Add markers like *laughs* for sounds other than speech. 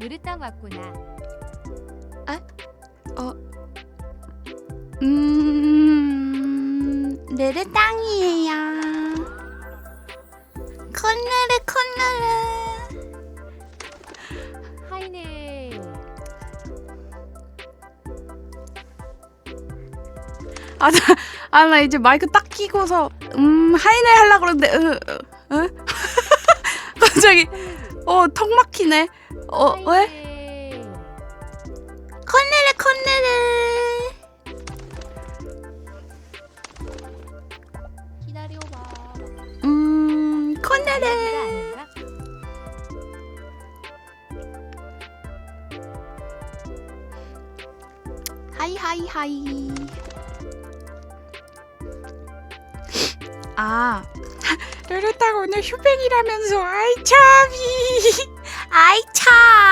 느르땅 왔구나. 음, 느르 땅이에요. 콧느르 콧느르. 하이네. 아, 나, 아, 나 이제 마이크 딱 끼고서 음 하이네 하려 그러는데 으, 으, 으? *laughs* 갑자기 어 턱 막히네. 어 왜? 콧느르 콧느르. 기다려봐. 음. 아닌가? 하이 하이 하이. 아. *laughs* 르르딱 오늘 휴뱅이라면서 아이 참이 아이 참 히히히